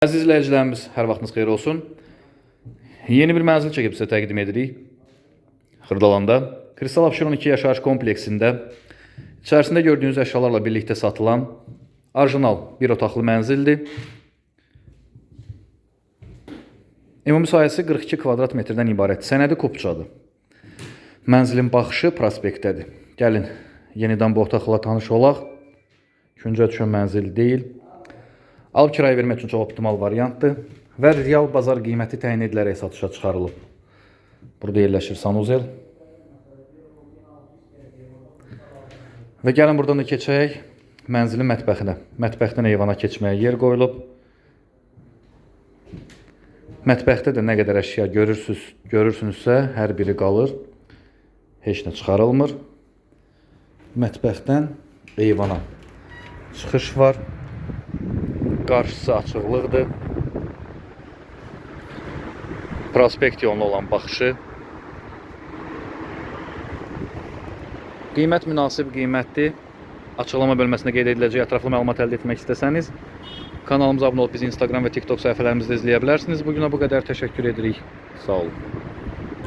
Əziz izləyicilərimiz, hər vaxtınız xeyir olsun. Yeni bir mənzil çəkib sizə təqdim edirik. Xırdalanda Kristal Abşeron 2 yaşayış kompleksində içərisində gördüyünüz əşyalarla birlikdə satılan orijinal bir otaqlı mənzildir. Ümumi sahəsi 42 kvadrat metrdən ibarət. Sənədi kopçadır. Mənzilin baxışı prospektdədir. Gəlin yenidən bu otaqla tanış olaq. Küncə düşən mənzil deyil. Alıb kirayə vermək üçün çox optimal variantdır və real bazar qiyməti təyin edilərək satışa çıxarılıb. Burada yerləşir sanuzel. Və gəlin buradan da keçək mənzilin mətbəxinə. Mətbəxdən eyvana keçməyə yer qoyulub. Mətbəxdə də nə qədər əşya görürsüz, görürsünüzsə, hər biri qalır. Heç nə çıxarılmır. Mətbəxdən eyvana çıxış var. Qarşısı açıqlıqdır. Prospekt yoluna olan baxışı. Qiymət münasib qiymətdir. Açıqlama bölməsində qeyd ediləcək ətraflı məlumat əldə etmək istəsəniz, kanalımıza abunə olub bizi Instagram və TikTok səhifələrimizdə izləyə bilərsiniz. Bu günə bu qədər təşəkkür edirik. Sağ olun.